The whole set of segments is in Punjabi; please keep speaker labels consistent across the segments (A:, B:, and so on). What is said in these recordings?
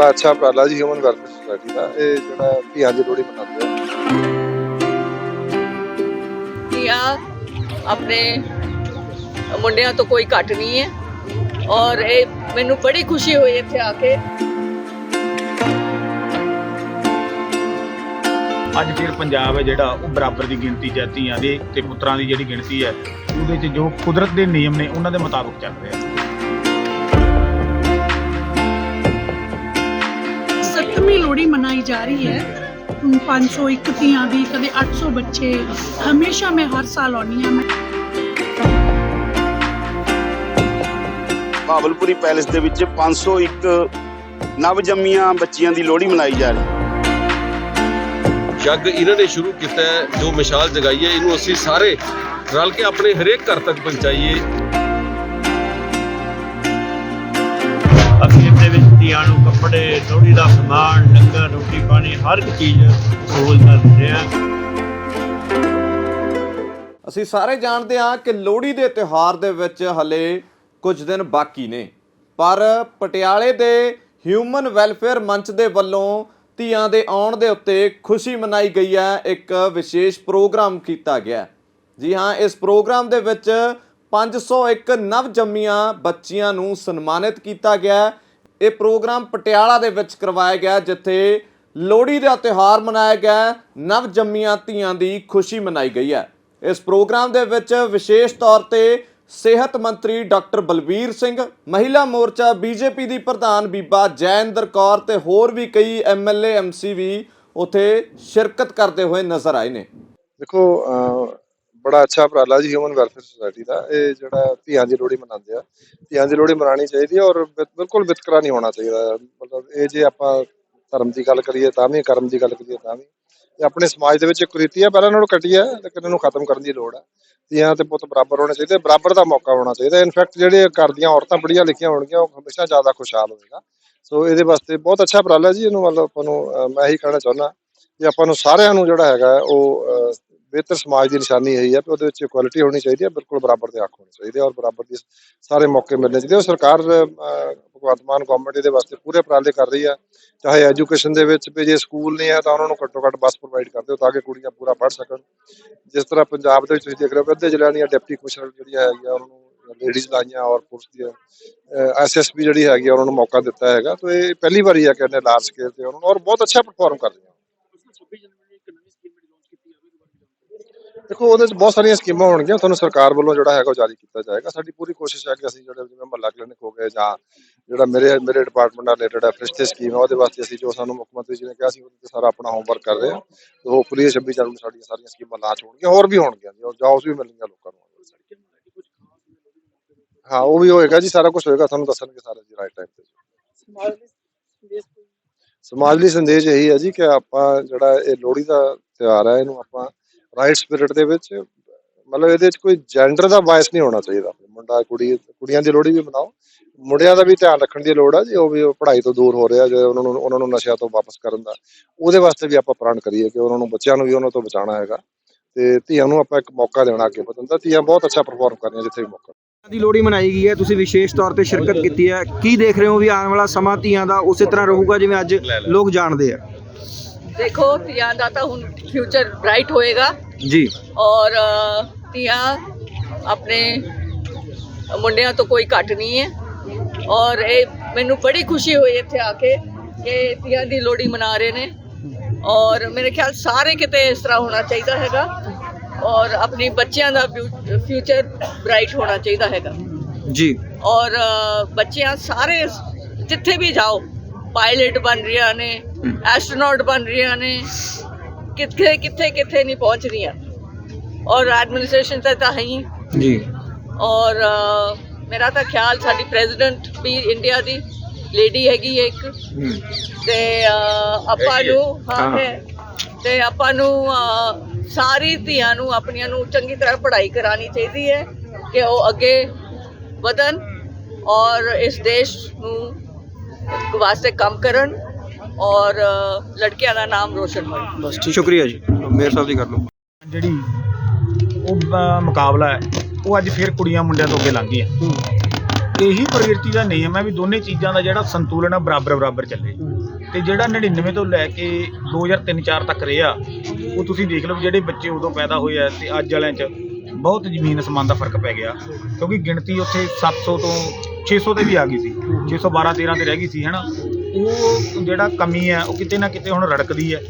A: ਬੜਾ ਅੱਛਾ ਉਪਰਾਲਾ ਜੀ ਹਿਊਮਨ ਵੈਲਫੇਅਰ ਸੁਸਾਇਟੀ ਦਾ। ਇਹ ਜਿਹੜਾ ਧੀਆਂ ਦੀ ਲੋਹੜੀ ਮਨਾਉਂਦੇ ਆ।
B: ਧੀਆਂ ਆਪਣੇ ਮੁੰਡਿਆਂ ਤੋਂ ਕੋਈ ਘੱਟ ਨਹੀਂ ਹੈ। ਔਰ ਇਹ ਮੈਨੂੰ ਬੜੀ ਖੁਸ਼ੀ ਹੋਈ ਇੱਥੇ ਆ ਕੇ।
C: ਅੱਜ ਫਿਰ ਪੰਜਾਬ ਹੈ ਜਿਹੜਾ ਉਹ ਬਰਾਬਰ ਦੀ ਗਿਣਤੀ ਚ ਹੈ ਧੀਆਂ ਦੀ ਤੇ ਪੁੱਤਰਾਂ ਦੀ ਜਿਹੜੀ ਗਿਣਤੀ ਹੈ ਉਹਦੇ ਚ ਜੋ ਕੁਦਰਤ ਦੇ ਨਿਯਮ ਨੇ ਉਹਨਾਂ ਦੇ ਮੁਤਾਬਕ ਚੱਲ ਰਿਹਾ।
D: ਸੱਤਵੀਂ ਲੋਹੜੀ ਮਨਾਈ ਜਾ ਰਹੀ ਹੈ। ਹੁਣ 501 ਧੀਆਂ ਦੀ ਕਦੇ 800 ਬੱਚੇ। ਹਮੇਸ਼ਾ ਮੈਂ ਹਰ ਸਾਲ ਆਉਣੀ ਹਾਂ ਮੈਂ
E: ਭਾਵਲਪੁਰੀ ਪੈਲੇਸ ਦੇ ਵਿੱਚ 501 ਨਵ ਜੰਮੀਆਂ ਬੱਚੀਆਂ ਦੀ ਲੋਹੜੀ ਮਨਾਈ ਜਾ ਰਹੀ। ਹੈ
F: ਜੱਗ ਇਹਨਾਂ ਨੇ ਸ਼ੁਰੂ ਕੀਤਾ ਹੈ ਜੋ ਮਿਸਾਲ ਜਗਾਈ ਹੈ ਇਹਨੂੰ ਅਸੀਂ ਸਾਰੇ ਰਲ ਕੇ ਆਪਣੇ ਹਰੇਕ ਘਰ ਤੱਕ ਪਹੁੰਚਾਈਏ।
G: ਅਸੀਂ ਧੀਆਂ ਨੂੰ ਕੱਪੜੇ, ਲੋਹੜੀ ਦਾ ਸਮਾਨ ਲੰਗਰ ਰੋਟੀ ਪਾਣੀ, ਹਰ ਇੱਕ ਚੀਜ਼ ਸਹੂਲਤਾਂ ਦਿੰਦੇ ਆ।
H: ਅਸੀਂ ਸਾਰੇ ਜਾਣਦੇ ਹਾਂ ਕਿ ਲੋਹੜੀ ਦੇ ਤਿਉਹਾਰ ਦੇ ਵਿੱਚ ਹਲੇ ਕੁਝ ਦਿਨ ਬਾਕੀ ਨੇ। ਪਰ ਪਟਿਆਲੇ ਦੇ ਹਿਊਮਨ ਵੈਲਫੇਅਰ ਮੰਚ ਦੇ ਵੱਲੋਂ ਧੀਆਂ ਦੇ ਆਉਣ ਦੇ ਉੱਤੇ ਖੁਸ਼ੀ ਮਨਾਈ ਗਈ ਹੈ, ਇੱਕ ਵਿਸ਼ੇਸ਼ ਪ੍ਰੋਗਰਾਮ ਕੀਤਾ ਗਿਆ ਜੀ ਹਾਂ, ਇਸ ਪ੍ਰੋਗਰਾਮ ਦੇ ਵਿੱਚ 501 ਨਵ ਜੰਮੀਆਂ ਬੱਚੀਆਂ ਨੂੰ ਸਨਮਾਨਿਤ ਕੀਤਾ ਗਿਆ ਇਹ ਪ੍ਰੋਗਰਾਮ ਪਟਿਆਲਾ ਦੇ ਵਿੱਚ ਕਰਵਾਇਆ ਗਿਆ, ਜਿੱਥੇ ਲੋਹੜੀ ਦਾ ਤਿਉਹਾਰ ਮਨਾਇਆ ਗਿਆ, ਨਵ ਜੰਮੀਆਂ ਧੀਆਂ ਦੀ ਖੁਸ਼ੀ ਮਨਾਈ ਗਈ ਹੈ। ਇਸ ਪ੍ਰੋਗਰਾਮ ਦੇ ਵਿੱਚ ਵਿਸ਼ੇਸ਼ ਤੌਰ ਤੇ ਸਿਹਤ ਮੰਤਰੀ ਡਾਕਟਰ ਬਲਬੀਰ ਸਿੰਘ, ਮਹਿਲਾ ਮੋਰਚਾ ਬੀਜੇਪੀ ਦੀ ਪ੍ਰਧਾਨ ਬੀਬਾ ਜੈਨਦਰ ਕੌਰ ਤੇ ਹੋਰ ਵੀ ਕਈ ਐਮਐਲਏ ਐਮਸੀ ਵੀ ਉਥੇ ਸ਼ਿਰਕਤ ਕਰਦੇ ਹੋਏ ਨਜ਼ਰ ਆਏ ਨੇ।
A: ਦੇਖੋ ਬੜਾ ਅੱਛਾ ਉਪਰਾਲਾ ਜੀ ਹਿਊਮਨ ਵੈਲਫੇਅਰ ਸੁਸਾਇਟੀ ਦਾ। ਇਹ ਜਿਹੜਾ ਧੀਆਂ ਦੀ ਲੋਹੜੀ ਮਨਾਉਂਦੇ ਆ। ਧੀਆਂ ਦੀ ਲੋਹੜੀ ਮਨਾਉਣੀ ਚਾਹੀਦੀ ਹੈ ਔਰ ਬਿਲਕੁਲ ਵਿਤਕਰਾ ਨਹੀਂ ਹੋਣਾ ਚਾਹੀਦਾ। ਮਤਲਬ ਇਹ ਜੇ ਆਪਾਂ ਧਰਮ ਦੀ ਗੱਲ ਕਰੀਏ ਤਾਂ ਵੀ, ਕਰਮ ਦੀ ਗੱਲ ਕਰੀਏ ਤਾਂ ਵੀ। ਇਹ ਆਪਣੇ ਸਮਾਜ ਦੇ ਵਿੱਚ ਇੱਕ ਕੁਰੀਤੀ ਹੈ ਪਹਿਲਾਂ ਨਾਲੋਂ ਘਟੀ ਹੈ ਲੇਕਿਨ ਇਹਨੂੰ ਖਤਮ ਕਰਨ ਦੀ ਲੋੜ ਹੈ ਧੀਆਂ ਤੇ ਪੁੱਤ ਬਰਾਬਰ ਹੋਣੇ ਚਾਹੀਦੇ, ਬਰਾਬਰ ਦਾ ਮੌਕਾ ਹੋਣਾ ਚਾਹੀਦਾ। ਇਨਫੈਕਟ ਜਿਹੜੇ ਘਰ ਦੀਆਂ ਔਰਤਾਂ ਪੜ੍ਹੀਆਂ ਲਿਖੀਆਂ ਹੋਣਗੀਆਂ, ਉਹ ਹਮੇਸ਼ਾ ਜ਼ਿਆਦਾ ਖੁਸ਼ਹਾਲ ਹੋਵੇਗਾ ਸੋ ਇਹਦੇ ਵਾਸਤੇ ਬਹੁਤ ਅੱਛਾ ਉਪਰਾਲਾ ਜੀ। ਇਹਨੂੰ ਮਤਲਬ ਆਪਾਂ ਨੂੰ ਮੈਂ ਇਹੀ ਕਹਿਣਾ ਚਾਹੁੰਦਾ ਕਿ ਆਪਾਂ ਨੂੰ ਸਾਰਿਆਂ ਨੂੰ ਜਿਹੜਾ ਹੈਗਾ, ਉਹ ਬਿਹਤਰ ਸਮਾਜ ਦੀ ਨਿਸ਼ਾਨੀ ਇਹੀ ਹੈ ਕਿ ਉਹਦੇ ਵਿੱਚ ਇਕੁਐਲਿਟੀ ਹੋਣੀ ਚਾਹੀਦੀ ਹੈ ਬਿਲਕੁਲ ਬਰਾਬਰ ਦੇ ਹੱਕ ਹੋਣੇ ਚਾਹੀਦੇ ਆ ਔਰ ਬਰਾਬਰ ਦੇ ਸਾਰੇ ਮੌਕੇ ਮਿਲਣੇ ਚਾਹੀਦੇ ਔਰ ਸਰਕਾਰ ਭਗਵੰਤ ਮਾਨ ਗਵਰਨਮੈਂਟ ਇਹਦੇ ਵਾਸਤੇ ਪੂਰੇ ਉਪਰਾਲੇ ਕਰ ਰਹੀ ਹੈ ਚਾਹੇ ਐਜੂਕੇਸ਼ਨ ਦੇ ਵਿੱਚ ਵੀ ਜੇ ਸਕੂਲ ਨਹੀਂ ਹੈ ਤਾਂ ਉਹਨਾਂ ਨੂੰ ਘੱਟੋ ਘੱਟ ਬੱਸ ਪ੍ਰੋਵਾਈਡ ਕਰ ਦਿਓ ਤਾਂ ਕਿ ਕੁੜੀਆਂ ਪੂਰਾ ਪੜ੍ਹ ਸਕਣ। ਜਿਸ ਤਰ੍ਹਾਂ ਪੰਜਾਬ ਦੇ ਵਿੱਚ ਤੁਸੀਂ ਦੇਖ ਰਹੇ ਹੋ ਅੱਧੇ ਜ਼ਿਲ੍ਹਿਆਂ ਦੀਆਂ ਡਿਪਟੀ ਕਮਿਸ਼ਨਰ ਜਿਹੜੀਆਂ ਹੈਗੀਆਂ ਉਹਨਾਂ ਨੂੰ ਲੇਡੀਜ਼ ਲਾਈਆਂ ਔਰ ਪੁਰਸ਼ ਦੀਆਂ ਐਸਐਸਪੀ ਜਿਹੜੀ ਹੈਗੀ ਆ, ਉਹਨਾਂ ਨੂੰ ਮੌਕਾ ਦਿੱਤਾ ਹੈਗਾ। ਤਾਂ ਇਹ ਪਹਿਲੀ ਵਾਰੀ ਹੈ ਕਿ ਇਹਨੇ ਲਾਰਜ ਸਕੇਲ ਤੇ ਉਹਨਾਂ ਨੂੰ ਔਰ ਬਹੁਤ ਅੱਛਾ ਪਰਫਾਰਮ ਕਰ ਰਹੀਆਂ। ਦੇਖੋ ਉਹਦੇ ਵਿੱਚ ਬਹੁਤ ਸਾਰੀਆਂ ਸਕੀਮਾਂ ਹੋਣਗੀਆਂ। ਤੁਹਾਨੂੰ ਸਰਕਾਰ ਵੱਲੋਂ ਜਿਹੜਾ ਹੈਗਾ ਉਹ ਜਾਰੀ ਕੀਤਾ ਜਾਏਗਾ। ਸਾਡੀ ਪੂਰੀ ਕੋਸ਼ਿਸ਼ ਹੈ ਕਿ ਅਸੀਂ ਜਿਹੜੇ ਜਿਵੇਂ ਮਹੱਲਾ ਕਲੀਨਿਕ ਹੋ ਗਏ ਜਾਂ ਜਿਹੜਾ ਮੇਰੇ ਮੇਰੇ ਡਿਪਾਰਟਮੈਂਟ ਨਾਲ ਰਿਲੇਟਡ ਹੈ ਫਰਿਸ਼ਤੇ ਸਕੀਮ ਹੈ ਉਹਦੇ ਵਾਸਤੇ ਅਸੀਂ ਜੋ ਸਾਨੂੰ ਮੁੱਖ ਮੰਤਰੀ ਜੀ ਨੇ ਕਿਹਾ ਸੀ ਉਹਦੇ ਤੇ ਸਾਰਾ ਆਪਣਾ ਹੋਮਵਰਕ ਕਰ ਰਹੇ ਹਾਂ। ਤੇ ਹੋਪਫੁਲੀ 26 ਜਨਵਰੀ ਨੂੰ ਸਾਡੀਆਂ ਸਾਰੀਆਂ ਸਕੀਮਾਂ ਲਾਂਚ ਹੋਣਗੀਆਂ ਹੋਰ ਵੀ ਹੋਣਗੀਆਂ ਜੀ ਔਰ ਜੌਬਸ ਵੀ ਮਿਲਣਗੀਆਂ ਲੋਕਾਂ ਨੂੰ। ਹਾਂ ਉਹ ਵੀ ਹੋਏਗਾ ਜੀ ਸਾਰਾ ਕੁਝ ਹੋਏਗਾ ਤੁਹਾਨੂੰ ਦੱਸਣਗੇ ਸਾਰੇ ਜੀ ਰਾਈਟ ਟਾਈਮ ਤੇ ਸਮਾਜ ਲਈ ਸੰਦੇਸ਼ ਇਹੀ ਹੈ ਜੀ ਕਿ ਆਪਾਂ ਜਿਹੜਾ ਇਹ ਲੋਹੜੀ ਦਾ ਤਿਉਹਾਰ ਹੈ ਇਹਨੂੰ ਆਪਾਂ ਰਾਈਟ ਸਪਿਰਿਟ ਦੇ ਵਿੱਚ, ਮਤਲਬ ਇਹਦੇ ਵਿੱਚ ਕੋਈ ਜੈਂਡਰ ਦਾ ਬਾਇਸ ਨਹੀਂ ਹੋਣਾ ਚਾਹੀਦਾ। ਮੁੰਡਾ, ਕੁੜੀ, ਕੁੜੀਆਂ ਦੀ ਲੋਹੜੀ ਵੀ ਮਨਾਓ ਮੁੰਡਿਆਂ ਦਾ ਵੀ ਧਿਆਨ ਰੱਖਣ ਦੀ ਲੋੜ ਹੈ ਜੇ, ਉਹ ਵੀ ਪੜ੍ਹਾਈ ਤੋਂ ਦੂਰ ਹੋ ਰਿਹਾ, ਜੇ ਉਹਨਾਂ ਨੂੰ ਉਹਨਾਂ ਨੂੰ ਨਸ਼ਿਆਂ ਤੋਂ ਵਾਪਸ ਕਰਨ ਦਾ। ਉਹਦੇ ਵਾਸਤੇ ਵੀ ਆਪਾਂ ਪ੍ਰਣ ਕਰੀਏ ਕਿ ਉਹਨਾਂ ਨੂੰ, ਬੱਚਿਆਂ ਨੂੰ ਵੀ ਉਹਨਾਂ ਤੋਂ ਬਚਾਉਣਾ ਹੈਗਾ। ਤੇ ਧੀਆਂ ਨੂੰ ਆਪਾਂ ਇੱਕ ਮੌਕਾ ਦੇਣਾ ਅੱਗੇ ਵਧਣ ਦਾ। ਧੀਆਂ ਬਹੁਤ ਅੱਛਾ ਪਰਫਾਰਮ ਕਰ ਜਿੱਥੇ ਵੀ ਮੌਕਾ
I: ਦੀ ਲੋਹੜੀ ਮਨਾਈ ਗਈ ਹੈ, ਤੁਸੀਂ ਵਿਸ਼ੇਸ਼ ਤੌਰ ਤੇ ਸ਼ਿਰਕਤ ਕੀਤੀ ਹੈ। ਕੀ ਦੇਖ ਰਹੇ ਹੋ ਵੀ ਆਉਣ ਵਾਲਾ ਸਮਾਂ ਧੀਆਂ ਦਾ ਉਸੇ ਤਰ੍ਹਾਂ ਰਹੂਗਾ ਜਿਵੇਂ ਅੱਜ ਲੋਕ ਜਾਣਦੇ ਆ?
B: ਦੇਖੋ ਧੀਆਂ ਦਾ ਤਾਂ ਹੁਣ ਫਿਊਚਰ ਬ੍ਰਾਈਟ ਹੋਏਗਾ।
I: ਜੀ।
B: ਔਰ ਧੀਆਂ ਆਪਣੇ ਮੁੰਡਿਆਂ ਤੋਂ ਕੋਈ ਘੱਟ ਨਹੀਂ ਹੈ। ਔਰ ਇਹ ਮੈਨੂੰ ਬੜੀ ਖੁਸ਼ੀ ਹੋਈ ਇੱਥੇ ਆ ਕੇ ਕਿ ਧੀਆਂ ਦੀ ਲੋਹੜੀ ਮਨਾ ਰਹੇ ਨੇ। ਔਰ ਮੇਰੇ ਖਿਆਲ ਸਾਰੇ ਕਿਤੇ ਇਸ ਤਰ੍ਹਾਂ ਹੋਣਾ ਚਾਹੀਦਾ ਹੈਗਾ। ਔਰ ਆਪਣੀ ਬੱਚਿਆਂ ਦਾ ਫਿਊਚਰ ਬ੍ਰਾਈਟ ਹੋਣਾ ਚਾਹੀਦਾ ਹੈਗਾ।
I: ਜੀ।
B: ਔਰ ਬੱਚਿਆਂ ਸਾਰੇ ਜਿੱਥੇ ਵੀ ਜਾਓ ਪਾਇਲਟ ਬਣ ਰਹੀਆਂ ਨੇ ਐਸਟਰੋਨੌਟ ਬਣ ਰਹੀਆਂ ਨੇ ਕਿੱਥੇ ਕਿੱਥੇ ਕਿੱਥੇ ਨਹੀਂ ਪਹੁੰਚ ਰਹੀਆਂ। ਔਰ ਐਡਮਿਨਿਸਟ੍ਰੇਸ਼ਨ ਤਾਂ ਤਾਂ ਹੈ
I: ਜੀ।
B: ਔਰ ਮੇਰਾ ਤਾਂ ਖਿਆਲ ਸਾਡੀ ਪ੍ਰੈਜ਼ੀਡੈਂਟ ਵੀ ਇੰਡੀਆ ਦੀ ਲੇਡੀ ਹੈਗੀ ਹੈ ਇੱਕ। ਤੇ ਆਪਾਂ ਨੂੰ ਹਾਂ
I: ਹਾਂ।
B: ਤੇ ਆਪਾਂ ਨੂੰ ਸਾਰੀ ਧੀਆਂ ਨੂੰ ਆਪਣੀਆਂ ਨੂੰ ਚੰਗੀ ਤਰ੍ਹਾਂ ਪੜ੍ਹਾਈ ਕਰਾਣੀ ਚਾਹੀਦੀ ਹੈ ਕਿ ਉਹ ਅੱਗੇ ਵਧਣ। ਔਰ ਇਸ ਦੇਸ਼ ਨੂੰ ਵਾਸਤੇ ਕੰਮ ਕਰਨ ਔਰ ਲੜਕਿਆਂ ਦਾ ਨਾਮ ਰੋਸ਼ਨ ਹੋਵੇ
I: ਬਸ ਠੀਕ। ਸ਼ੁਕਰੀਆ ਜੀ। ਮੇਅਰ ਸਾਹਿਬ ਦੀ ਕਰ ਲਓ।
C: ਜਿਹੜੀ ਉਹ ਅਹ, ਮੁਕਾਬਲਾ ਹੈ ਉਹ ਅੱਜ ਫਿਰ ਕੁੜੀਆਂ ਮੁੰਡਿਆਂ ਤੋਂ ਅੱਗੇ ਲੰਘ ਗਈ ਹੈ ਇਹੀ ਪ੍ਰਕਿਰਤੀ ਦਾ ਨਿਯਮ ਹੈ ਵੀ ਦੋਨੇ ਚੀਜ਼ਾਂ ਦਾ ਜਿਹੜਾ ਸੰਤੁਲਨ ਹੈ ਬਰਾਬਰ ਬਰਾਬਰ ਚੱਲੇ। ਤੇ ਜਿਹੜਾ 99 ਤੋਂ ਲੈ ਕੇ 2003-4 ਤੱਕ ਰਿਹਾ ਉਹ ਤੁਸੀਂ ਦੇਖ ਲਓ ਵੀ ਜਿਹੜੇ ਬੱਚੇ ਉਦੋਂ ਪੈਦਾ ਹੋਏ ਆ ਤੇ ਅੱਜ ਵਾਲਿਆਂ 'ਚ ਬਹੁਤ ਜ਼ਮੀਨ ਅਸਮਾਨ ਦਾ ਫ਼ਰਕ ਪੈ ਗਿਆ। ਕਿਉਂਕਿ ਗਿਣਤੀ ਉੱਥੇ 700 ਤੋਂ 600 ਤੇ ਵੀ ਆ ਗਈ ਸੀ। 612 13 ਤੇ ਰਹਿ ਗਈ ਸੀ, ਹਨਾ? ਉਹ ਜਿਹੜਾ ਕਮੀ ਹੈ, ਉਹ ਕਿਤੇ ਨਾ ਕਿਤੇ ਹੁਣ ਰੜਕਦੀ ਹੈ।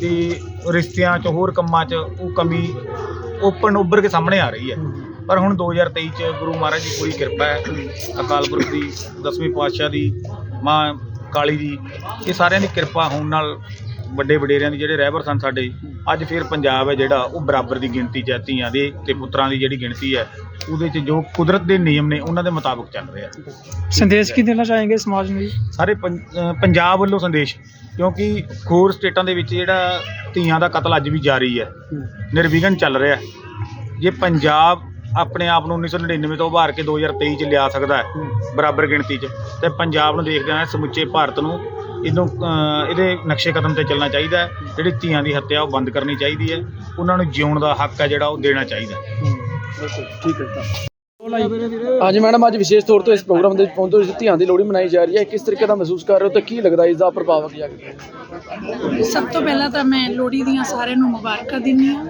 C: ਤੇ ਰਿਸ਼ਤਿਆਂ 'ਚ, ਹੋਰ ਕੰਮਾਂ 'ਚ ਉਹ ਕਮੀ ਓਪਨ ਉੱਭਰ ਕੇ ਸਾਹਮਣੇ ਆ ਰਹੀ ਹੈ। ਪਰ ਹੁਣ 2023 ਚ ਗੁਰੂ ਮਹਾਰਾਜ ਦੀ ਪੂਰੀ ਕਿਰਪਾ ਹੈ। ਅਕਾਲ ਪੁਰਖ ਦੀ, ਦਸਵੇਂ ਪਾਤਸ਼ਾਹ ਦੀ, ਮਾਂ ਕਾਲੀ ਦੀ, ਇਹ ਸਾਰਿਆਂ ਦੀ ਕਿਰਪਾ ਹੋਣ ਨਾਲ ਵੱਡੇ ਵਡੇਰਿਆਂ ਦੀ ਜਿਹੜੇ ਰਹਿਬਰ ਸਨ ਸਾਡੇ ਅੱਜ ਫਿਰ ਪੰਜਾਬ ਹੈ ਜਿਹੜਾ ਉਹ ਬਰਾਬਰ ਦੀ ਗਿਣਤੀ ਚ ਹੈ ਧੀਆਂ ਦੇ ਤੇ ਪੁੱਤਰਾਂ ਦੀ ਜਿਹੜੀ ਗਿਣਤੀ ਹੈ ਉਹਦੇ ਚ ਜੋ ਕੁਦਰਤ ਦੇ ਨਿਯਮ ਨੇ ਉਹਨਾਂ ਦੇ ਮੁਤਾਬਕ ਚੱਲ ਰਿਹਾ
J: ਸੰਦੇਸ਼ ਕੀ ਦੇਣਾ ਚਾहेंगे ਸਮਾਜ ਨੂੰ
C: ਸਾਰੇ ਪੰਜਾਬ ਵੱਲੋਂ ਸੰਦੇਸ਼ ਕਿਉਂਕਿ ਹੋਰ ਸਟੇਟਾਂ ਦੇ ਵਿੱਚ ਜਿਹੜਾ ਧੀਆਂ ਦਾ ਕਤਲ ਅੱਜ ਵੀ ਜਾਰੀ ਹੈ ਨਿਰਵਿਘਨ ਚੱਲ ਰਿਹਾ ਹੈ। ਜੇ ਪੰਜਾਬ ਆਪਣੇ ਆਪ ਨੂੰ 1999 ਤੋਂ ਉਭਾਰ ਕੇ 2023 ਚ ਲਿਆ ਸਕਦਾ ਹੈ ਬਰਾਬਰ ਗਿਣਤੀ ਚ ਤੇ ਪੰਜਾਬ ਨੂੰ ਦੇਖਦੇ ਹਾਂ ਸਮੁੱਚੇ ਭਾਰਤ ਨੂੰ ਇਹਨੂੰ ਇਹਦੇ ਨਕਸ਼ੇ ਕਦਮ ਤੇ ਚੱਲਣਾ ਚਾਹੀਦਾ ਹੈ। ਜਿਹੜੀ ਧੀਆਂ ਦੀ ਹੱਤਿਆ ਉਹ ਬੰਦ ਕਰਨੀ ਚਾਹੀਦੀ ਹੈ। ਉਹਨਾਂ ਨੂੰ ਜਿਉਣ ਦਾ ਹੱਕ ਹੈ ਜਿਹੜਾ ਉਹ ਦੇਣਾ ਚਾਹੀਦਾ ਹੈ।
J: ਅੱਜ ਮੈਡਮ ਅੱਜ ਵਿਸ਼ੇਸ਼ ਤੌਰ ਤੇ ਇਸ ਪ੍ਰੋਗਰਾਮ ਦੇ ਵਿੱਚ ਪਹੁੰਚੇ ਹੋ ਧੀਆਂ ਦੀ ਲੋਹੜੀ ਮਨਾਈ ਜਾ ਰਹੀ ਹੈ। ਕਿਸ ਤਰੀਕੇ ਦਾ ਮਹਿਸੂਸ ਕਰ ਰਹੇ ਹੋ ਤੇ ਕੀ ਲੱਗਦਾ ਇਸ ਦਾ ਪ੍ਰਭਾਵ ਕੀ ਹੈ?
D: ਸਭ ਤੋਂ ਪਹਿਲਾਂ ਤਾਂ ਮੈਂ ਲੋਹੜੀ ਦੀਆਂ ਸਾਰਿਆਂ ਨੂੰ ਮੁਬਾਰਕਾਂ ਦਿੰਦੀ ਹਾਂ।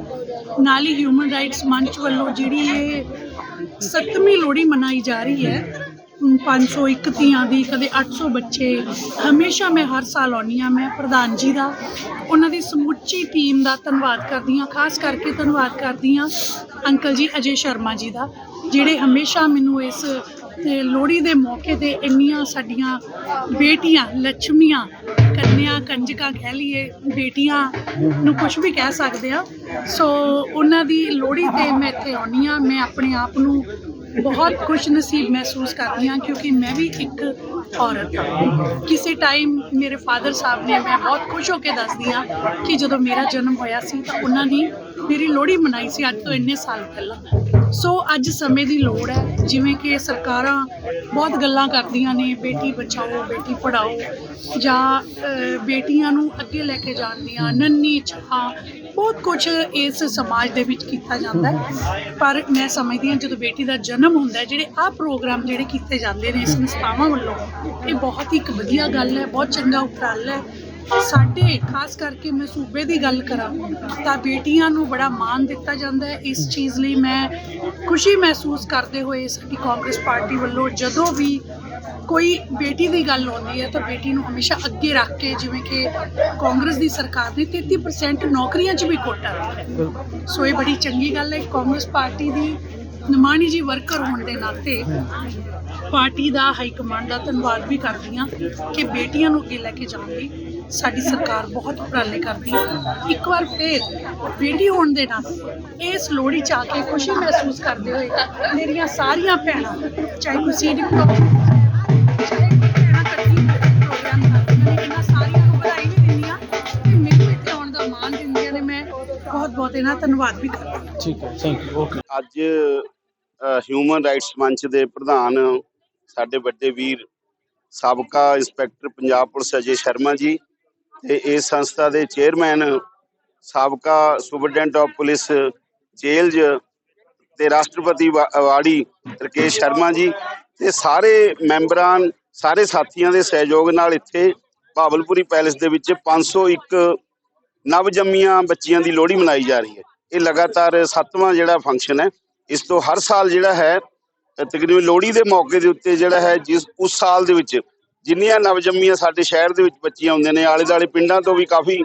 D: ਨਾਲ ਹੀ ਹਿਊਮਨ ਰਾਈਟਸ ਮੰਚ ਵੱਲੋਂ ਜਿਹੜੀ ਇਹ ਸੱਤਵੀਂ ਲੋਹੜੀ ਮਨਾਈ ਜਾ ਰਹੀ ਹੈ 501 ਧੀਆਂ ਦੀ, ਕਦੇ 800 ਬੱਚੇ। ਹਮੇਸ਼ਾ ਮੈਂ ਹਰ ਸਾਲ ਆਉਂਦੀ ਹਾਂ, ਮੈਂ ਪ੍ਰਧਾਨ ਜੀ ਦਾ। ਉਹਨਾਂ ਦੀ ਸਮੁੱਚੀ ਟੀਮ ਦਾ ਧੰਨਵਾਦ ਕਰਦੀ ਹਾਂ। ਖਾਸ ਕਰਕੇ ਧੰਨਵਾਦ ਕਰਦੀ ਹਾਂ ਅੰਕਲ ਜੀ, ਅਜੇ ਸ਼ਰਮਾ ਜੀ ਦਾ, ਜਿਹੜੇ ਹਮੇਸ਼ਾ ਮੈਨੂੰ ਇਸ ਤੇ ਲੋਹੜੀ ਦੇ ਮੌਕੇ ਤੇ ਇੰਨੀਆਂ ਸਾਡੀਆਂ ਬੇਟੀਆਂ ਲక్ష్ਮੀਆਂ ਕੰਨਿਆ, ਕੰਜਕਾਂ ਕਹਿ ਲਈਏ, ਬੇਟੀਆਂ ਨੂੰ ਕੁਝ ਵੀ ਕਹਿ ਸਕਦੇ ਆ। ਸੋ ਉਹਨਾਂ ਦੀ ਲੋਹੜੀ ਤੇ ਮੈਂ ਇੱਥੇ ਆਉਣੀ ਆ ਮੈਂ ਆਪਣੇ ਆਪ ਨੂੰ ਬਹੁਤ ਖੁਸ਼ ਨਸੀਬ ਮਹਿਸੂਸ ਕਰਦੀ ਹਾਂ ਕਿਉਂਕਿ ਮੈਂ ਵੀ ਇੱਕ ਔਰਤ ਹਾਂ। ਕਿਸੇ ਟਾਈਮ ਮੇਰੇ ਫਾਦਰ ਸਾਹਿਬ ਨੇ ਮੈਂ ਬਹੁਤ ਖੁਸ਼ ਹੋ ਕੇ ਦੱਸਦੀ ਹਾਂ ਕਿ ਜਦੋਂ ਮੇਰਾ ਜਨਮ ਹੋਇਆ ਸੀ ਤਾਂ ਉਹਨਾਂ ਨੇ ਮੇਰੀ ਲੋਹੜੀ ਮਨਾਈ ਸੀ ਅੱਜ ਤੋਂ ਇੰਨੇ ਸਾਲ ਪਹਿਲਾਂ। ਸੋ ਅੱਜ ਸਮੇਂ ਦੀ ਲੋੜ ਹੈ, ਜਿਵੇਂ ਕਿ ਸਰਕਾਰਾਂ ਬਹੁਤ ਗੱਲਾਂ ਕਰਦੀਆਂ ਨੇ, ਬੇਟੀ ਬਚਾਓ, ਬੇਟੀ ਪੜਾਓ ਜਾਂ ਬੇਟੀਆਂ ਨੂੰ ਅੱਗੇ ਲੈ ਕੇ ਜਾਣ ਦੀਆਂ ਨੰਨੀ ਚਾਹਾਂ ਬਹੁਤ ਕੁਝ ਇਸ ਸਮਾਜ ਦੇ ਵਿੱਚ ਕੀਤਾ ਜਾਂਦਾ ਹੈ। ਪਰ ਮੈਂ ਸਮਝਦੀ ਹਾਂ ਜਦੋਂ ਬੇਟੀ ਦਾ ਜਨਮ ਹੁੰਦਾ ਜਿਹੜੇ ਆਹ ਪ੍ਰੋਗਰਾਮ ਜਿਹੜੇ ਕੀਤੇ ਜਾਂਦੇ ਨੇ ਸੰਸਥਾਵਾਂ ਵੱਲੋਂ, ਇਹ ਬਹੁਤ ਹੀ ਇੱਕ ਵਧੀਆ ਗੱਲ ਹੈ, ਬਹੁਤ ਚੰਗਾ ਉਪਰਾਲਾ ਹੈ। ਸਾਡੇ ਖਾਸ ਕਰਕੇ ਮੈਂ ਸੂਬੇ ਦੀ ਗੱਲ ਕਰਾਂ ਤਾਂ ਬੇਟੀਆਂ ਨੂੰ ਬੜਾ ਮਾਣ ਦਿੱਤਾ ਜਾਂਦਾ ਹੈ। ਇਸ ਚੀਜ਼ ਲਈ ਮੈਂ ਖੁਸ਼ੀ ਮਹਿਸੂਸ ਕਰਦੇ ਹੋਏ ਸਾਡੀ ਕਾਂਗਰਸ ਪਾਰਟੀ ਵੱਲੋਂ ਜਦੋਂ ਵੀ ਕੋਈ ਬੇਟੀ ਦੀ ਗੱਲ ਆਉਂਦੀ ਹੈ ਤਾਂ ਬੇਟੀ ਨੂੰ ਹਮੇਸ਼ਾ ਅੱਗੇ ਰੱਖ ਕੇ ਜਿਵੇਂ ਕਿ ਕਾਂਗਰਸ ਦੀ ਸਰਕਾਰ ਨੇ 33% ਨੌਕਰੀਆਂ 'ਚ ਵੀ ਕੋਟਾ ਰੱਖਿਆ। ਸੋ ਇਹ ਬੜੀ ਚੰਗੀ ਗੱਲ ਹੈ, ਕਾਂਗਰਸ ਪਾਰਟੀ ਦੀ ਨਿਮਾਣੀ ਜੀ ਵਰਕਰ ਹੋਣ ਦੇ ਨਾਤੇ ਪਾਰਟੀ ਦਾ ਹਾਈ ਕਮਾਂਡ ਦਾ ਧੰਨਵਾਦ ਵੀ ਕਰਦੀ ਹਾਂ ਕਿ ਬੇਟੀਆਂ ਨੂੰ ਅੱਗੇ ਲੈ ਕੇ ਜਾਣ ਸਾਡੀ ਸਰਕਾਰ ਬਹੁਤ ਉਪਰਾਲੇ ਕਰਦੀ ਹੈ। ਇੱਕ ਵਾਰ ਫੇਰ ਬੇਟੀ ਹੋਣ ਦੇ ਨਾਤੇ ਇਸ ਲੋਹੜੀ ਚ ਆ ਕੇ ਖੁਸ਼ੀ ਮਹਿਸੂਸ ਕਰਦੇ ਹੋਏ ਮੇਰੀਆਂ ਸਾਰੀਆਂ ਭੈਣਾਂ ਚਾਹੇ ਕੋਈ ਸੀਡੀ ਪ੍ਰੋਗਰਾਮ ਚਾਹੇ ਕੋਈ ਭੈਣਾਂ ਇਕੱਠੀ ਪ੍ਰੋਗਰਾਮ ਕਰਦੀਆਂ ਨੇ ਇਹਨਾਂ ਸਾਰੀਆਂ ਨੂੰ ਵਧਾਈ ਵੀ ਦਿੰਦੀ ਹਾਂ ਤੇ ਮੈਨੂੰ ਇੱਥੇ ਆਉਣ ਦਾ ਮਾਣ ਦਿੰਦੀਆਂ ਨੇ ਮੈਂ ਬਹੁਤ ਬਹੁਤ ਇਹਨਾਂ ਧੰਨਵਾਦ ਵੀ ਕਰਦੀ
J: ਠੀਕ ਹੈ ਥੈਂਕ ਯੂ ਓਕੇ
E: ਅੱਜ ਹਿਊਮਨ ਰਾਈਟਸ ਮੰਚ ਦੇ ਪ੍ਰਧਾਨ ਸਾਡੇ ਵੱਡੇ ਵੀਰ ਸਾਬਕਾ ਇੰਸਪੈਕਟਰ ਪੰਜਾਬ ਪੁਲਿਸ ਅਜੇ ਸ਼ਰਮਾ ਜੀ ਤੇ ਇਸ ਸੰਸਥਾ ਦੇ ਚੇਅਰਮੈਨ ਸਾਬਕਾ ਸੁਪਰਡੈਂਟ ਆਫ ਪੁਲਿਸ ਜੇਲਜ਼ ਤੇ ਰਾਸ਼ਟਰਪਤੀ ਵਾ- ਅਵਾਰਡੀ ਰਕੇਸ਼ ਸ਼ਰਮਾ ਜੀ ਤੇ ਸਾਰੇ ਮੈਂਬਰਾਂ, ਸਾਰੇ ਸਾਥੀਆਂ ਦੇ ਸਹਿਯੋਗ ਨਾਲ ਇੱਥੇ ਭਾਵਲਪੁਰੀ ਪੈਲੇਸ ਦੇ ਵਿੱਚ 501 ਨਵ ਜੰਮੀਆਂ ਬੱਚੀਆਂ ਦੀ ਲੋਹੜੀ ਮਨਾਈ ਜਾ ਰਹੀ ਹੈ। ਇਹ ਲਗਾਤਾਰ ਸੱਤਵਾਂ ਜਿਹੜਾ ਫੰਕਸ਼ਨ ਹੈ, ਇਸ ਤੋਂ ਹਰ ਸਾਲ ਜਿਹੜਾ ਹੈ, ਤਕਰੀਬਨ ਲੋਹੜੀ ਦੇ ਮੌਕੇ ਦੇ ਉੱਤੇ ਜਿਹੜਾ ਹੈ, ਜਿਸ, ਉਸ ਸਾਲ ਦੇ ਵਿੱਚ ਜਿੰਨੀਆਂ ਨਵਜੰਮੀਆਂ ਸਾਡੇ ਸ਼ਹਿਰ ਦੇ ਵਿੱਚ ਬੱਚੀਆਂ ਹੁੰਦੀਆਂ ਨੇ, ਆਲੇ ਦਾਲੇ ਪਿੰਡਾਂ ਤੋਂ ਵੀ ਕਾਫੀ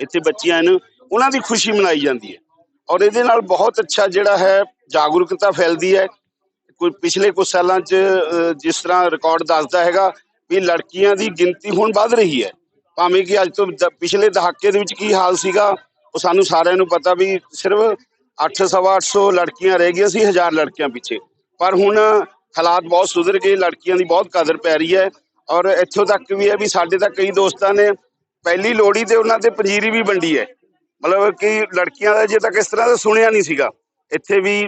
E: ਇੱਥੇ ਬੱਚੀਆਂ ਨੇ ਉਹਨਾਂ ਦੀ ਖੁਸ਼ੀ ਮਨਾਈ ਜਾਂਦੀ ਹੈ। ਔਰ ਇਹਦੇ ਨਾਲ ਬਹੁਤ ਅੱਛਾ ਜਿਹੜਾ ਹੈ, ਜਾਗਰੂਕਤਾ ਫੈਲਦੀ ਹੈ। ਕੋਈ ਪਿਛਲੇ ਕੁਝ ਸਾਲਾਂ 'ਚ ਜਿਸ ਤਰ੍ਹਾਂ ਰਿਕਾਰਡ ਦੱਸਦਾ ਹੈਗਾ ਵੀ ਲੜਕੀਆਂ ਦੀ ਗਿਣਤੀ ਹੁਣ ਵੱਧ ਰਹੀ ਹੈ। ਭਾਵੇਂ ਕਿ ਅੱਜ ਤੋਂ ਪਿਛਲੇ ਦਹਾਕੇ ਦੇ ਵਿੱਚ ਕੀ ਹਾਲ ਸੀਗਾ, ਉਹ ਸਾਨੂੰ ਸਾਰਿਆਂ ਨੂੰ ਪਤਾ ਵੀ ਸਿਰਫ 8 ਸਵਾ 800 ਲੜਕੀਆਂ ਰਹਿ ਗਈਆਂ ਸੀ, ਹਜ਼ਾਰ ਲੜਕੀਆਂ ਪਿੱਛੇ। ਪਰ ਹੁਣ ਹਾਲਾਤ ਬਹੁਤ ਸੁਧਰ ਗਏ, ਲੜਕੀਆਂ ਦੀ ਬਹੁਤ ਕਦਰ ਪੈ ਰਹੀ ਹੈ ਔਰ ਇੱਥੋਂ ਤੱਕ ਵੀ ਹੈ ਵੀ ਸਾਡੇ ਤਾਂ ਕਈ ਦੋਸਤਾਂ ਨੇ ਪਹਿਲੀ ਲੋਹੜੀ ਤੇ ਉਹਨਾਂ ਤੇ ਪੰਜੀਰੀ ਵੀ ਵੰਡੀ ਹੈ। ਮਤਲਬ ਕਿ ਲੜਕੀਆਂ ਦਾ ਜੇ ਤੱਕ ਇਸ ਤਰ੍ਹਾਂ ਦਾ ਸੁਣਿਆ ਨਹੀਂ ਸੀਗਾ। ਇੱਥੇ ਵੀ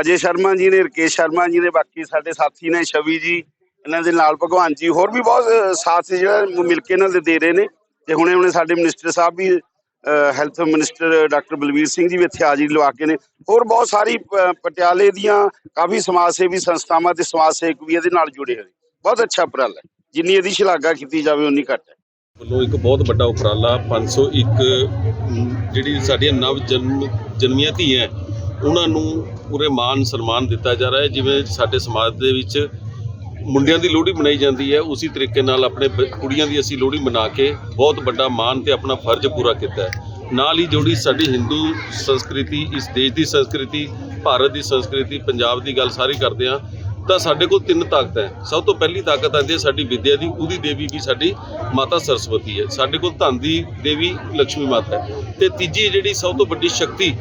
E: ਅਜੇ ਸ਼ਰਮਾ ਜੀ ਨੇ, ਰਕੇਸ਼ ਸ਼ਰਮਾ ਜੀ ਨੇ, ਬਾਕੀ ਸਾਡੇ ਸਾਥੀ ਨੇ ਛਵੀ ਜੀ, ਇਹਨਾਂ ਦੇ ਨਾਲ ਭਗਵਾਨ ਜੀ, ਹੋਰ ਵੀ ਬਹੁਤ ਸਾਥ ਜਿਹੜਾ ਮਿਲ ਕੇ ਇਹਨਾਂ ਦੇ ਦੇ ਰਹੇ ਨੇ। ਤੇ ਹੁਣੇ ਹੁਣੇ ਸਾਡੇ ਮਿਨਿਸਟਰ ਸਾਹਿਬ ਵੀ health minister doctor Balvir Singh ji ਵੀ ਇੱਥੇ ਹਾਜ਼ਰੀ ਲਵਾ ਕੇ ਨੇ। ਹੋਰ ਬਹੁਤ ਸਾਰੀ ਪਟਿਆਲੇ ਦੀਆਂ ਕਾਫੀ ਸਮਾਜ ਸੇਵੀ ਸੰਸਥਾਵਾਂ ਤੇ ਸਮਾਜ ਸੇਵਕ ਵੀ ਇਹਦੇ ਨਾਲ ਜੁੜੇ ਹੋਏ। ਬਹੁਤ ਅੱਛਾ ਉਪਰਾਲਾ ਜਿੰਨੀ ਇਹਦੀ ਸ਼ਲਾਘਾ ਕੀਤੀ ਜਾਵੇ ਉਨੀ ਘੱਟ ਹੈ।
F: ਵੱਲੋਂ ਇੱਕ ਬਹੁਤ ਵੱਡਾ ਉਪਰਾਲਾ 501 ਅਮ, ਜਿਹੜੀ ਸਾਡੀਆਂ ਨਵ ਜਨਮ ਜਨਮੀਆਂ ਧੀਆਂ ਉਹਨਾਂ ਨੂੰ ਪੂਰੇ ਮਾਨ ਸਨਮਾਨ ਦਿੱਤਾ ਜਾ ਰਿਹਾ ਹੈ। ਜਿਵੇਂ ਸਾਡੇ ਸਮਾਜ ਦੇ ਵਿੱਚ ਮੁੰਡਿਆਂ ਦੀ ਲੋਹੜੀ ਮਨਾਈ ਜਾਂਦੀ ਹੈ, ਉਸੇ ਤਰੀਕੇ ਨਾਲ ਆਪਣੇ ਬ- ਕੁੜੀਆਂ ਦੀ ਅਸੀਂ ਲੋਹੜੀ ਮਨਾ ਕੇ ਬਹੁਤ ਵੱਡਾ ਮਾਣ ਤੇ ਆਪਣਾ ਫਰਜ਼ ਪੂਰਾ ਕੀਤਾ ਹੈ। ਨਾਲ ਹੀ ਜਿਹੜੀ ਸਾਡੀ ਹਿੰਦੂ ਸੰਸਕ੍ਰਿਤੀ, ਇਸ ਦੇਸ਼ ਦੀ ਸੰਸਕ੍ਰਿਤੀ, ਭਾਰਤ ਦੀ ਸੰਸਕ੍ਰਿਤੀ, ਪੰਜਾਬ ਦੀ ਗੱਲ ਸਾਰੀ ਕਰਦੇ ਹਾਂ, ਤਾਂ ਸਾਡੇ ਕੋਲ ਤਿੰਨ ਤਾਕਤਾਂ ਹੈ। ਸਭ ਤੋਂ ਪਹਿਲੀ ਤਾਕਤ ਆਉਂਦੀ ਹੈ ਸਾਡੀ ਵਿੱਦਿਆ ਦੀ, ਉਹਦੀ ਦੇਵੀ ਵੀ ਸਾਡੀ ਮਾਤਾ ਸਰਸਵਤੀ ਹੈ। ਸਾਡੇ ਕੋਲ ਧਨ ਦੀ ਦੇਵੀ ਲక్ష్ਮੀ ਮਾਤਾ ਹੈ। ਤੇ ਤੀਜੀ ਜਿਹੜੀ ਸਭ ਤੋਂ ਵੱਡੀ ਸ਼ਕਤੀ,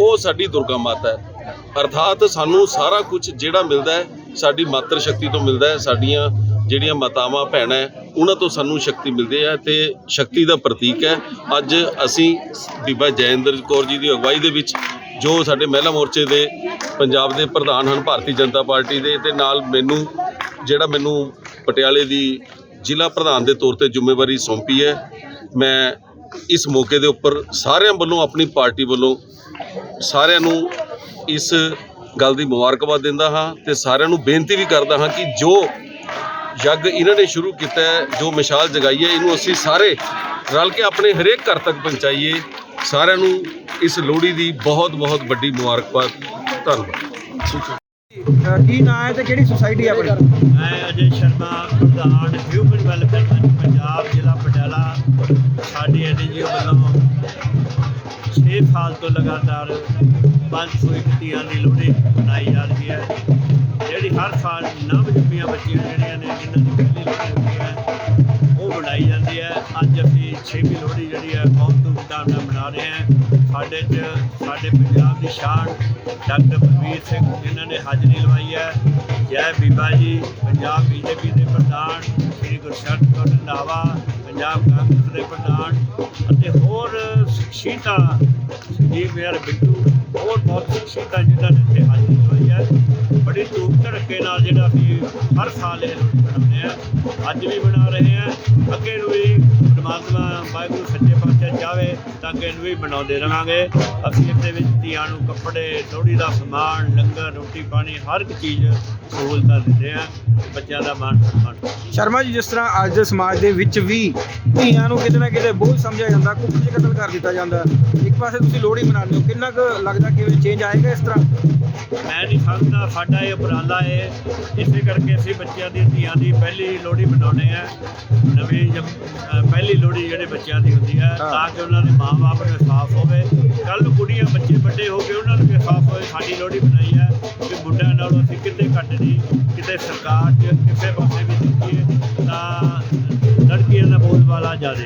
F: ਉਹ ਸਾਡੀ ਦੁਰਗਾ ਮਾਤਾ ਹੈ। ਅਰਥਾਤ ਸਾਨੂੰ ਸਾਰਾ ਕੁਝ ਜਿਹੜਾ ਮਿਲਦਾ ਹੈ ਸਾਡੀ ਮਾਤਰ ਸ਼ਕਤੀ ਤੋਂ ਮਿਲਦਾ ਹੈ, ਸਾਡੀਆਂ ਜਿਹੜੀਆਂ ਮਾਤਾਵਾਂ, ਭੈਣਾਂ ਉਹਨਾਂ ਤੋਂ ਸਾਨੂੰ ਸ਼ਕਤੀ ਮਿਲਦੀ ਹੈ ਤੇ ਸ਼ਕਤੀ ਦਾ ਪ੍ਰਤੀਕ ਹੈ। ਅੱਜ ਅਸੀਂ ਬੀਬਾ ਜੈਇੰਦਰ ਕੌਰ ਜੀ ਦੀ ਅਗਵਾਈ ਦੇ ਵਿੱਚ ਜੋ ਸਾਡੇ ਮਹਿਲਾ ਮੋਰਚੇ ਦੇ ਪੰਜਾਬ ਦੇ ਪ੍ਰਧਾਨ ਹਨ, ਭਾਰਤੀ ਜਨਤਾ ਪਾਰਟੀ ਦੇ ਤੇ ਨਾਲ ਮੈਨੂੰ, ਜਿਹੜਾ ਮੈਨੂੰ ਪਟਿਆਲੇ ਦੀ ਜ਼ਿਲ੍ਹਾ ਪ੍ਰਧਾਨ ਦੇ ਤੌਰ ਤੇ ਜ਼ਿੰਮੇਵਾਰੀ ਸੌਂਪੀ ਹੈ, ਮੈਂ ਇਸ ਮੌਕੇ ਦੇ ਉੱਪਰ ਸਾਰਿਆਂ ਵੱਲੋਂ, ਆਪਣੀ ਪਾਰਟੀ ਵੱਲੋਂ ਸਾਰਿਆਂ ਨੂੰ ਇਸ ਗੱਲ ਦੀ ਮੁਬਾਰਕਬਾਦ ਦਿੰਦਾ ਹਾਂ ਤੇ ਸਾਰਿਆਂ ਨੂੰ ਬੇਨਤੀ ਵੀ ਕਰਦਾ ਹਾਂ ਕਿ ਜੋ ਯੱਗ ਇਹਨਾਂ ਨੇ ਸ਼ੁਰੂ ਕੀਤਾ ਹੈ ਜੋ ਮਿਸਾਲ ਜਗਾਈ ਹੈ ਇਹਨੂੰ ਅਸੀਂ ਸਾਰੇ ਰਲ ਕੇ ਆਪਣੇ ਹਰੇਕ ਘਰ ਤੱਕ ਪਹੁੰਚਾਈਏ। ਸਾਰਿਆਂ ਨੂੰ ਇਸ ਲੋਹੜੀ ਦੀ ਬਹੁਤ ਬਹੁਤ ਵੱਡੀ ਮੁਬਾਰਕਬਾਦ। ਧੰਨਵਾਦ।
I: ਕੀ ਨਾਂ ਹੈ ਤੇ ਕਿਹੜੀ ਸੁਸਾਇਟੀ ਹੈ ਆਪਣੀ?
G: ਮੈਂ ਅਜੇ ਸ਼ਰਮਾ ਪ੍ਰਧਾਨ ਹਿਊਮਨ ਵੈਲਫੇਅਰ ਪੰਜਾਬ ਜ਼ਿਲ੍ਹਾ ਪਟਿਆਲਾ। ਸਾਡੀ ਐਨਜੀਓ ਵੱਲੋਂ 6 ਸਾਲ ਤੋਂ ਲਗਾਤਾਰ 501 ਧੀਆਂ ਦੀ ਲੋਹੜੀ ਮਨਾਈ ਜਾ ਰਹੀ ਹੈ। ਜਿਹੜੀ ਹਰ ਸਾਲ ਨਵ ਜੰਮੀਆਂ ਬੱਚੀਆਂ ਜਿਹੜੀਆਂ ਨੇ, ਜਿਨ੍ਹਾਂ ਦੀ ਪਹਿਲੀ ਲੋਹੜੀ ਹੁੰਦੀ ਹੈ, ਉਹ ਮਨਾਈ ਜਾਂਦੀ ਹੈ। ਅੱਜ ਅਸੀਂ 6ਵੀਂ ਲੋਹੜੀ ਜਿਹੜੀ ਹੈ ਬਹੁਤ ਧੂਮਧਾਮ ਨਾਲ ਮਨਾ ਰਹੇ ਹਾਂ। ਸਾਡੇ 'ਚ, ਸਾਡੇ ਪੰਜਾਬ ਦੀ ਸ਼ਾਨ ਡਾਕਟਰ ਬਲਵੀਰ ਸਿੰਘ ਜਿਨ੍ਹਾਂ ਨੇ ਹਾਜ਼ਰੀ ਲਵਾਈ ਹੈ। ਜੈ ਬੀਬਾ ਜੀ, ਪੰਜਾਬ ਬੀਜੇਪੀ ਦੇ ਪ੍ਰਧਾਨ, ਸ੍ਰੀ ਗੁਰਸ਼ਰਨ ਕੌਰ ਰੰਧਾਵਾ ਪੰਜਾਬ ਕਾਂਗਰਸ ਦੇ ਪ੍ਰਧਾਨ ਅਤੇ ਹੋਰ ਸ਼ਖਸੀਅਤਾਂ, ਸੰਜੀਵ ਮੇਰ ਬਿੱਟੂ, ਹੋਰ ਬਹੁਤ ਸ਼ਖਸੀਅਤਾਂ ਜਿਨ੍ਹਾਂ ਨੇ ਇੱਥੇ ਹਾਜ਼ਰੀ ਲਵਾਈ ਹੈ। ਬੜੀ ਧੂਮ ਧੜਕੇ ਨਾਲ ਜਿਹੜਾ ਅਸੀਂ ਹਰ ਸਾਲ ਇਹ ਲੋਹੜੀ ਮਨਾਉਂਦੇ ਆ ਅੱਜ ਵੀ ਮਨਾ ਰਹੇ ਆ। ਅੱਗੇ ਨੂੰ ਵੀ ਪਰਮਾਤਮਾ ਵਾਹਿਗੁਰੂ ਸੱਚੇ ਪਾਤਸ਼ਾਹ ਚਾਵੇ ਤਾਂ ਨੂੰ ਵੀ ਬਣਾਉਂਦੇ ਰਹਾਂਗੇ। ਅਸੀਂ ਇਹਦੇ ਵਿੱਚ ਧੀਆਂ ਨੂੰ ਕੱਪੜੇ ਲੋਹੜੀ ਦਾ ਸਮਾਨ ਲੰਗਰ ਰੋਟੀ ਪਾਣੀ ਹਰ ਇੱਕ ਚੀਜ਼ ਸਹੂਲਤਾਂ ਦਿੰਦੇ ਆ। ਬੱਚਿਆਂ ਦਾ ਮਾਣ ਸਨਮਾਨ
I: ਸ਼ਰਮਾ ਜੀ ਜਿਸ ਤਰ੍ਹਾਂ ਅੱਜ ਦੇ ਸਮਾਜ ਦੇ ਵਿੱਚ ਵੀ ਧੀਆਂ ਨੂੰ ਕਿਤੇ ਨਾ ਕਿਤੇ ਬੋਝ ਸਮਝਿਆ ਜਾਂਦਾ 'ਚ ਕਤਲ ਕਰ ਦਿੱਤਾ ਜਾਂਦਾ। ਇੱਕ ਪਾਸੇ ਤੁਸੀਂ ਲੋਹੜੀ ਮਨਾਉਂਦੇ ਹੋ ਕਿੰਨਾ ਕੁ ਲੱਗਦਾ ਕਿ ਚੇਂਜ ਆਏਗਾ ਇਸ ਤਰ੍ਹਾਂ?
G: ਮੈਂ ਨਹੀਂ ਸਮਝਦਾ ਸਾਡਾ ਇਹ ਉਪਰਾਲਾ ਹੈ ਇਸੇ ਕਰਕੇ ਅਸੀਂ ਬੱਚਿਆਂ ਦੀ ਧੀਆਂ ਦੀ ਪਹਿਲੀ ਲੋਹੜੀ ਮਨਾਉਂਦੇ ਆ। ਨਵੀਂ ਅਹ ਪਹਿਲੀ ਲੋਹੜੀ ਜਿਹੜੇ ਬੱਚਿਆਂ ਦੀ ਹੁੰਦੀ ਹੈ। ਤਾਂ ਕਿ ਉਹਨਾਂ ਦੇ ਮਾਪੇ ਨੂੰ ਇਨਸਾਫ ਹੋਵੇ। ਕੱਲ ਕੁੜੀਆਂ ਬੱਚੇ ਵੱਡੇ ਹੋ ਕੇ ਉਹਨਾਂ ਨੂੰ ਵੀ ਸਾਫ਼ ਹੋਵੇ, ਸਾਡੀ ਲੋੜੀ ਬਣਾਈ ਹੈ ਕਿ ਮੁੰਡਿਆਂ ਨਾਲੋਂ ਅਸੀਂ ਕਿੱਥੇ ਘੱਟ ਨਹੀਂ, ਕਿਤੇ ਸਰਕਾਰ 'ਚ ਕਿਸੇ ਪਾਸੇ ਦਿੱਤੀ ਹੈ ਤਾਂ ਲੜਕੀਆਂ ਦਾ ਬੋਲਬਾਲਾ ਜ਼ਿਆਦਾ।